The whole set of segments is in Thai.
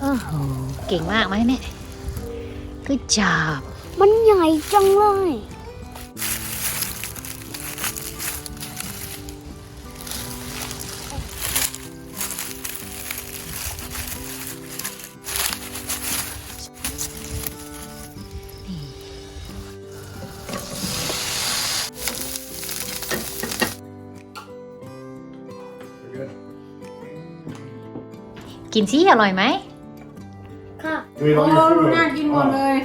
โอ้โห เก่งมากไหมเนี่ยก็จับมันใหญ่จังเลย กินสิอร่อยไหม ค่ะ Do you โอ้ want your ดู food? น่ากินหมดเลย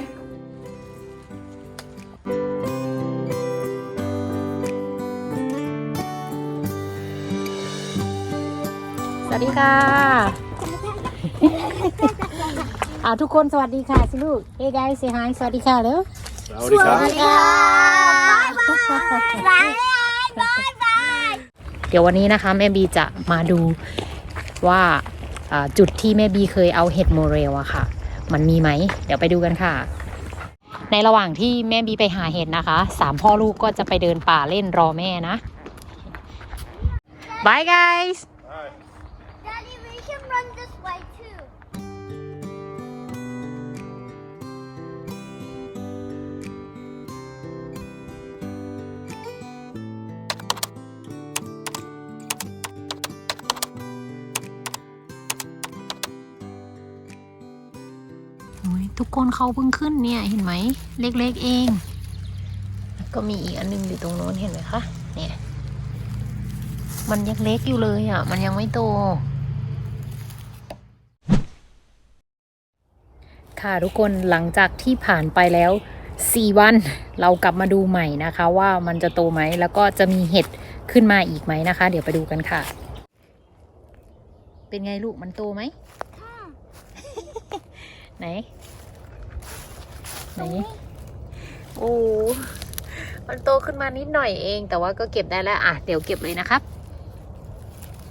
สวัสดีค่ะ อ่าทุกคนสวัสดีค่ะสิลูก Hey guys say hi สวัสดีค่ะเร็ว Saudi cup. ค่ะบายบายบายบายเดี๋ยววันนี้นะคะ แม่บีจะมาดูว่าอ่าจุดที่แม่บีเคยเอาเห็ดโมเรลอะค่ะ มันมีไหม เดี๋ยวไปดูกันค่ะ ในระหว่างที่แม่บีไปหาเห็ดนะคะสามพ่อลูกก็จะไปเดินป่าเล่นรอแม่นะ Bye guys ทุกคนเขาเพิ่งขึ้นเนี่ยเห็นไหมเล็กๆเองแล้วก็มีอีกอันหนึงอยู่ตรงโน้นเห็นไหมคะเนี่ยมันยังเล็กอยู่เลยอะ มันยังไม่โตค่ะทุกคนหลังจากที่ผ่านไปแล้ว 4 วัน เรากลับมาดูใหม่นะคะ ว่ามันจะโตไหมแล้วก็จะมีเห็ดขึ้นมาอีกไหมนะคะ เดี๋ยวไปดูกันค่ะ เป็นไงลูกมันโตไหมไหน ไหนโอ้มันโตขึ้นมานิดหน่อยเอง แต่ว่าก็เก็บได้แล้ว อะ เดี๋ยวเก็บเลยนะครับ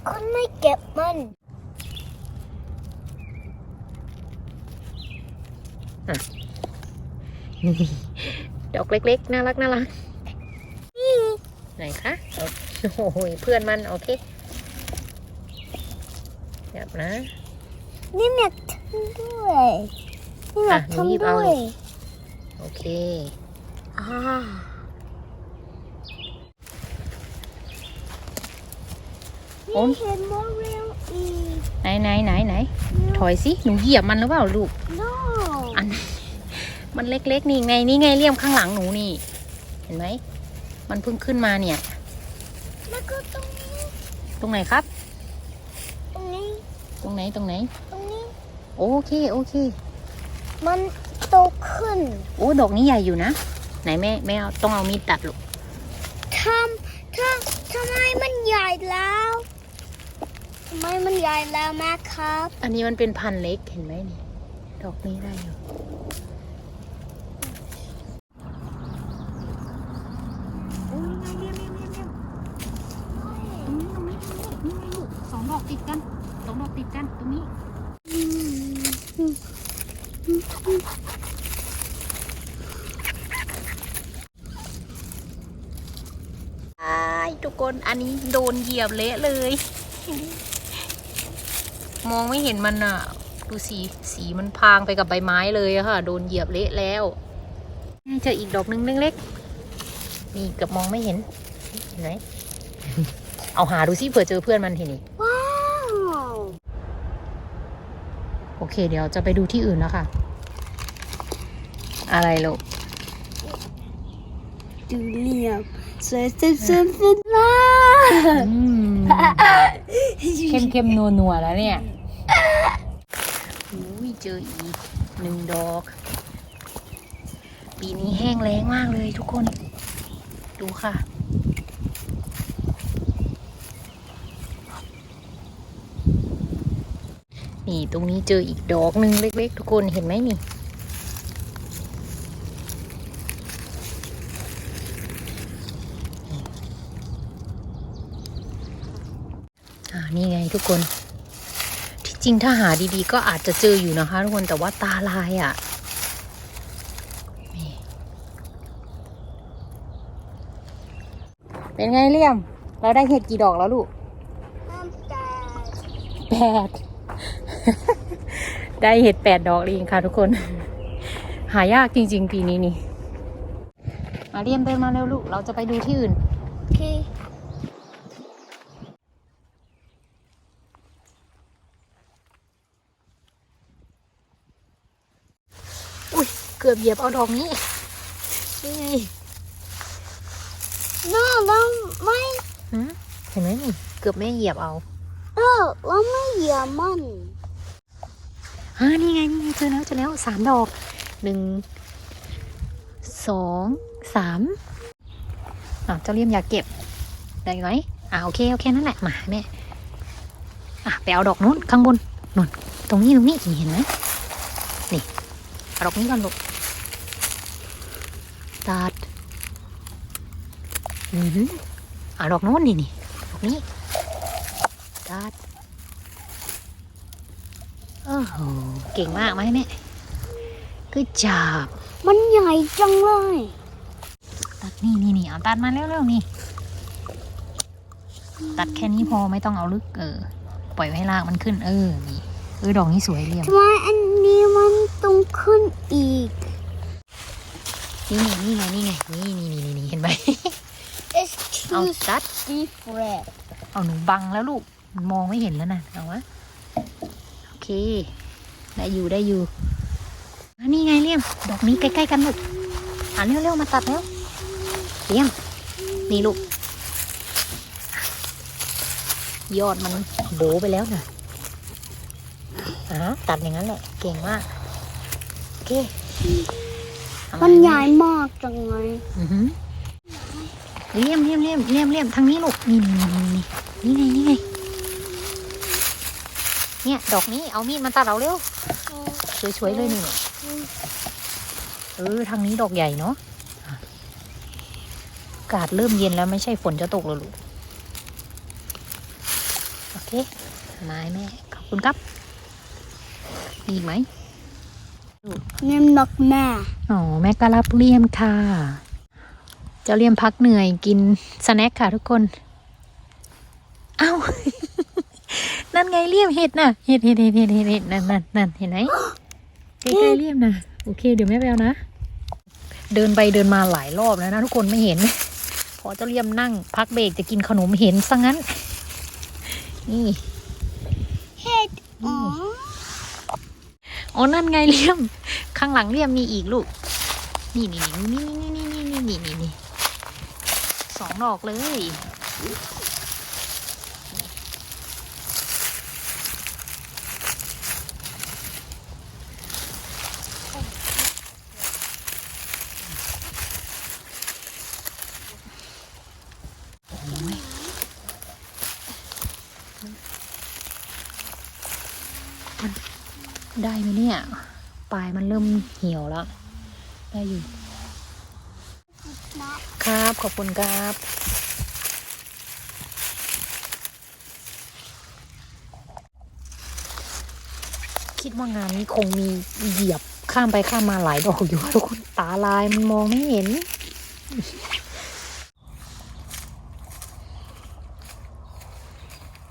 คนไม่เก็บมันนี่ดอกเล็กๆ น่ารักน่ารักไหนคะเอาโอ้โหเพื่อนมัน โอเคเดี๋ยวนะ นี่แม็กทำด้วย นี่แม็กอะหนูหยิบทำเอาด้วเลยย โอเคอ่าโอ้นี่เห็นโมเรลอีกไหนไหนไหนไหนถอยสิหนูเหยียบมันหรือเปล่าลูก no อันมันเล็กๆนี่ไงนี่ไงเลี่ยมข้างหลังหนูนี่ เห็นไหมมันเพิ่งขึ้นมาเนี่ยแล้วก็ตรงนี้ตรงไหนครับ ตรงนี้ตรงไหนตรงไหน ตรงนี้ โอเคโอเค มัน โตขึ้น โอ้ดอกนี้ใหญ่อยู่นะ ไหนแม่แม่เอาต้องเอามีดตัดลูกทำทำทำไมมันใหญ่แล้วทำไมมันใหญ่แล้วแม่ครับ อันนี้มันเป็นพันธุ์เล็กเห็นไหมนี่ดอกนี้ได้อยู่ตรงนี้ตรงนี้ตรงนี้นี่ไงลูกสองดอกติดกันสองดอกติดกันตรงนี้ ใช่ทุกค น อันนี้โดนเหยียบเละเลย มองไม่เห็นมันอะ ดูสี สีมันพรางไปกับใบไม้เลยอะค่ะ โดนเหยียบเละแล้วนี่เจออีกดอกนึงเล็กๆนี่เกือบมองไม่เห็น เห็นไหมเอาหาดูซิเผื่อเจอเพื่อนมันทีนี้ว้าวโอเค เดี๋ยวจะไปดูที่อื่นแล้วค่ะ อะไรลูก ดูเหลี่ยมสวยสุดสุดสุดมากเข้มเข้มนัวนัวๆแล้วเนี่ยอุ้ยเจออีกหนึ่งดอก ปีนี้แห้งแล้งมากเลยทุกคน ดูค่ะนี่ตรงนี้เจออีกดอกหนึ่งเล็ก ๆ ทุกคนเห็นไหมนี่ อ่านี่ไง ทุกคน ที่จริงถ้าหาดีๆ ก็อาจจะเจออยู่นะคะทุกคนแต่ว่าตาลายอะ่ะนี่เป็นไงเลี่ยม เราได้เห็ดกี่ดอกแล้วลูกน้ำตาลแปด ได้เห็ดแปดดอกเองค่ะทุกคน หายากจริง ๆ ปีนี้นี่ มาเรียมเดินมาเร็วลูก เราจะไปดูที่อื่น โอเค อุ้ยเกือบเหยียบเอาดอกนี้นี่ไง no เราไม่หืมเห็นไหมนี่เกือบไม่เหยียบเอาเออเราไม่เหยียบมันอ่านี่ไงนี่ไงเจอแล้วเจอแล้วสามดอกหนึ่งสองสามอะเจ้าเลี่ยมอยากเก็บได้ไหมอ่าโอเคโอเคนั่นแหละมาแม่อะไปเอาดอกนู้นข้างบนนู่นตรงนี้ตรงนี้นี่เห็นไหมนี่เอาดอกนี้ก่อนลูก ตัดอือหือเอาดอกโน้นนี่นี่ดอกนี้ตัดโอ้โห เก่งมากไหมแม่ก็จับมันใหญ่จังเลย ตัดนี่นี่นี่เอาตัดมาเร็วๆนี่ ตัดแค่นี้พอไม่ต้องเอาลึกเออ ปล่อยไว้ให้รากมันขึ้น เออ นี่ เออ ดอกนี้สวยเรียมทำไมอันนี้มันต้องขึ้นอีก นี่ไงนี่ไงนี่ไงนี่นี่นี่นี่นี่เห็นไหม it's เอา too ตัด different เอาหนูบังแล้วลูกมันมองไม่เห็นแล้วนะเอาวะโอเค ได้อยู่ได้อยู่อันนี้ไงเลี่ยม ดอกนี้ใกล้ๆกันลูกอะเร็วๆมาตัดแล้วเลี่ยม นี่ลูก ยอดมันโบไปแล้วนะอะตัดอย่างนั้นแหละ เก่งมาก โอเคเอาา มันใหญ่มากจังเลยอือหือเลี่ยมเลี่ยมเลี่ยมเลี่ยมเลี่ยมทางนี้ลูกนี่นี่นี่นี่นี่ไงนี่ไงเนี่ยดอกนี้เอามีดมาตัดเอาเร็วสวยๆเลยนี่เออทางนี้ดอกใหญ่เนาะอะอากาศเริ่มเย็นแล้วไม่ใช่ฝนจะตกแล้วลูกโอเคไม้แม่ขอบคุณครับมีอีกไหม เนี่นกแม่ อ๋อ แม่ก็รับเลี่ยมค่ะ เจ้าเลี่ยมพักเหนื่อยกินสแน็คค่ะทุกคน เอ้า นั่นไงเลี่ยมเห็ดน่ะ เห็ดเห็ดเห็ดเห็ดเห็ดเห็ดนั่นนั่นนั่นเห็นไหมใกล้ๆเลี่ยมนะโอเค เดี๋ยวแม่ไปเอานะ เดินไปเดินมาหลายรอบแล้วนะทุกคนไม่เห็น พอเจ้าเลี่ยมนั่ง พักเบรกจะกินขนมเห็นซะงั้น นี่ เห็ดอ๋อ อ๋อนั่นไงเลี่ยม ข้างหลังเลี่ยมมีอีกลูก นี่นี่นี่นี่นี่นี่นี่นี่นี่สองดอกเลย ได้ไหมเนี่ย ปลายมันเริ่มเหี่ยวแล้ว ได้อยู่ ครับ ขอบคุณครับ คิดว่างานนี้คงมีเหยียบข้ามไปข้ามมาหลายดอกอยู่ทุกคนตาลายมันมองไม่เห็น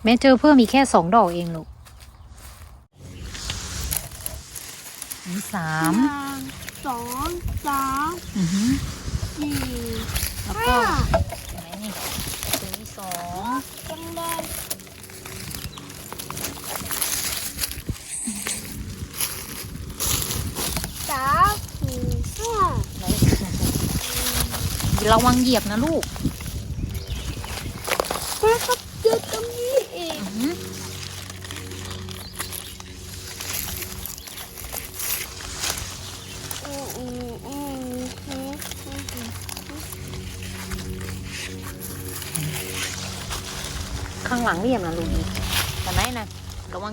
แม่เจอเพิ่มอีกแค่สองดอกเองลูกอันนี้ สามหนึ่งสองสามอือหือสี่แล้วก็ห้าเห็นไหมนี่ตัวนี้สองจังเลยสามสี่ห้าระวังเหยียบนะลูก แม่ครับ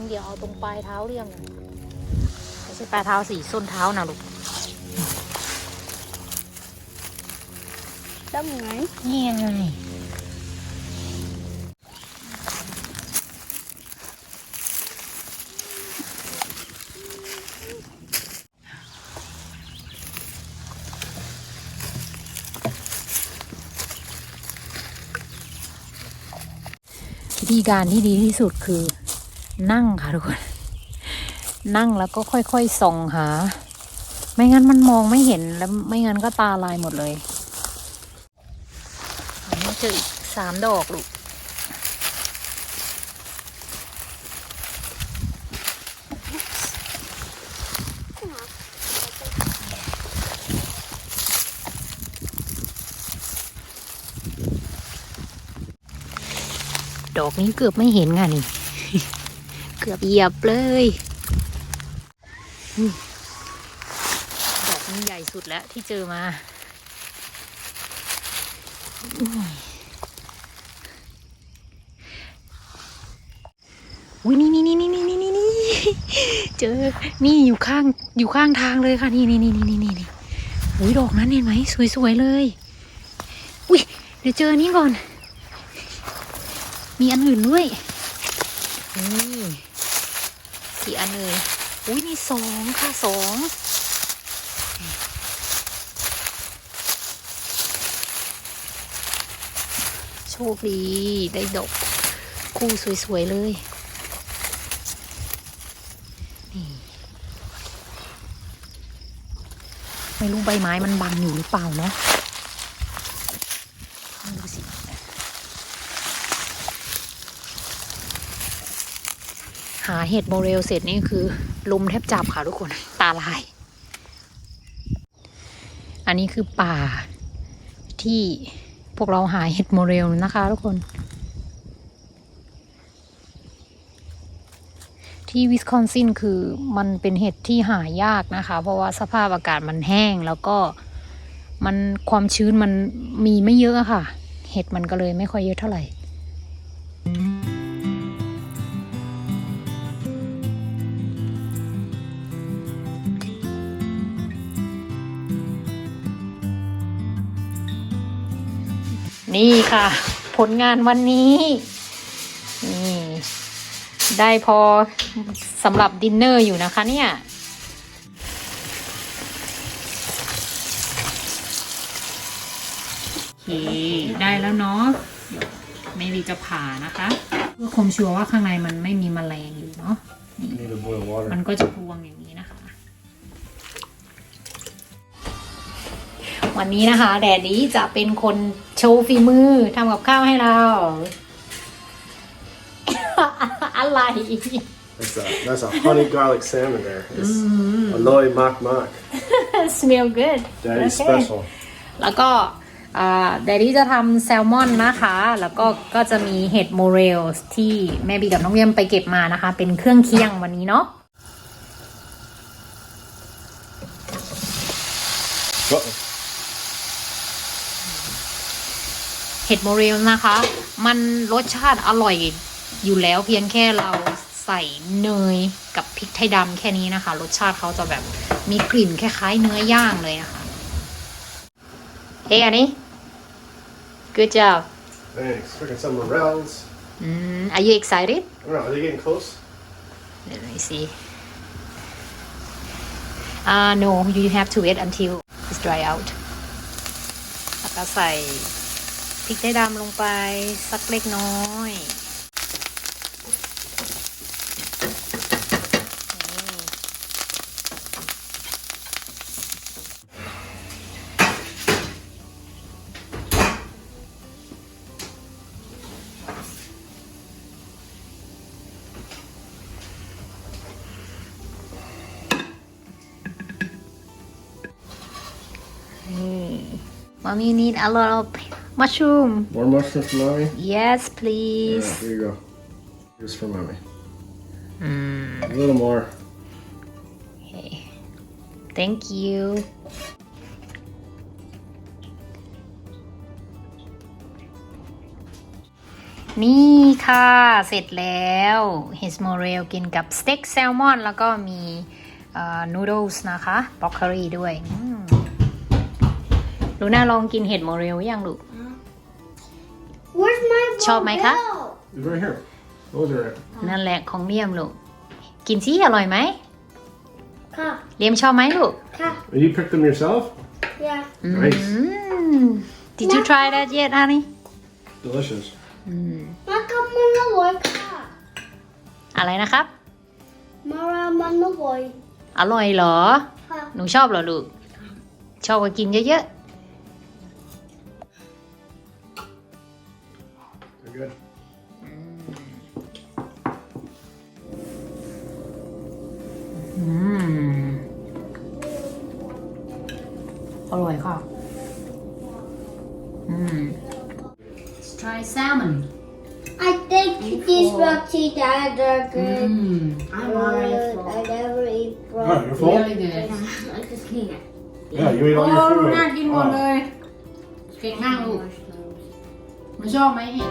เหยียบเอาตรงปลายเท้าเหลี่ยมนะไม่ใช่ปลายเท้าสีส้นเท้านะลูกตรงไหนนี่ไงวิธีการที่ดีที่สุดคือ นั่งค่ะทุกคน นั่งแล้วก็ค่อยๆส่องหา ไม่งั้นมันมองไม่เห็นแล้วไม่งั้นก็ตาลายหมดเลยนี่เจออีกสามดอกลูกดอกนี้เกือบไม่เห็นไงนี่ กือบเหยียบเลยดอกนี้ใหญ่สุดแล้วที่เจอมาอุ้ยนี่นี่นี่นี่นี่นี่นี่เจอ นี่อยู่ข้างอยู่ข้างทางเลยค่ะ นี่นี่นี่นี่นี่นี่อุ้ยดอกนั้นเห็นไหมสวยสวยเลย อุ้ยเดี๋ยวเจอนี้ก่อน มีอันอื่นด้วยนี่ กี่อันเลยอุ้ยนี่สองค่ะสองโชคดีได้ดอกคู่สวย ๆ เลยนี่ไม่รู้ใบไม้มันบังอยู่หรือเปล่าเนาะดูสิ หา เห็ดโมเรลเสร็จนี่คือลมแทบจับค่ะทุกคนตาลาย อันนี้คือป่าที่พวกเราหาเห็ดโมเรลนะคะทุกคน ที่วิสคอนซินคือมันเป็นเห็ดที่หายากนะคะ เพราะว่าสภาพอากาศมันแห้งแล้วก็มันความชื้นมันมีไม่เยอะอะค่ะ เห็ดมันก็เลยไม่ค่อยเยอะเท่าไหร่ นี่ค่ะ ผลงานวันนี้นี่ได้พอสำหรับดินเนอร์อยู่นะคะเนี่ยโอเคได้แล้วเนาะเดี๋ยวเมลีจะผ่านะคะเพื่อคมชัวร์ว่าข้างในมันไม่มีแมลงอยู่เนาะ You need to boil water. มันก็จะพวงอย่างนี้นะคะ วันนี้นะคะ แดดดี้จะเป็นคนโชว์ฝีมือทำกับข้าวให้เรา อะไร That's a, that's a honey garlic salmon there. It's Aloy mak mak. smell good Daddy's Okay. special. แล้วก็แดดดี้จะทำแซลมอนนะคะ แล้วก็ก็จะมีเห็ดโมเรลที่แม่บีกับน้องเวียมไปเก็บมานะคะ เป็นเครื่องเคียงวันนี้เนาะ Uh-oh. เห็ดโมเรลนะคะ มันรสชาติอร่อยอยู่แล้วเพียงแค่เราใส่เนยกับพริกไทยดำแค่นี้นะคะ รสชาติเขาจะแบบมีกลิ่นคล้ายๆเนื้อย่างเลยนะคะเฮ้ยอันนี้ good job Thanks. Cooking some morels. mm, are you excited I don't know, are they getting close? let me see uh no you have to wait until it's dry out แล้วก็ใส่ พริกไทยดำลงไปสักเล็กน้อยนี่ Hey, mommy, need a lot of mushroom. More mushrooms for mommy? Yes, Yeah, please. here you go. Here's for mommy. Mm, A little more. okay. Thank you. นี่ค่ะ เสร็จแล้วเฮสโมเรลกินกับสเต็กแซลมอน แล้วก็มีนูโดลส์นะคะบล็อกเกอรี่ด้วยอืมลูน่าลองกินเห็ดโมเรลยังลูก Where's my ชอบไหมคะ Rodeo? It's right here. Those are it. นั่นแหละของเลียมลูก กินสิอร่อยไหม Ka. เลียมชอบไหมลูก Ka. You picked them yourself? Yeah. Nice. Mm. Did you try that yet honey Delicious. Maka mana loy ka. อะไรนะครับ Ma มารามันอร่อยอร่อยเหรอ ค่ะ หนูชอบเหรอลูก ชอบก็กินเยอะ They're อร่อยค่ะ อืม Let's try salmon I think these roti dad are good. อืม I'm alright. I never eat Oh, broccoli. you're full? really good I just can't. Yeah, you ate all โอ้ your food. น่ากินหมด Oh. เลย เก่งมากลูก Marshmallows. ไม่ชอบไหมเห็ด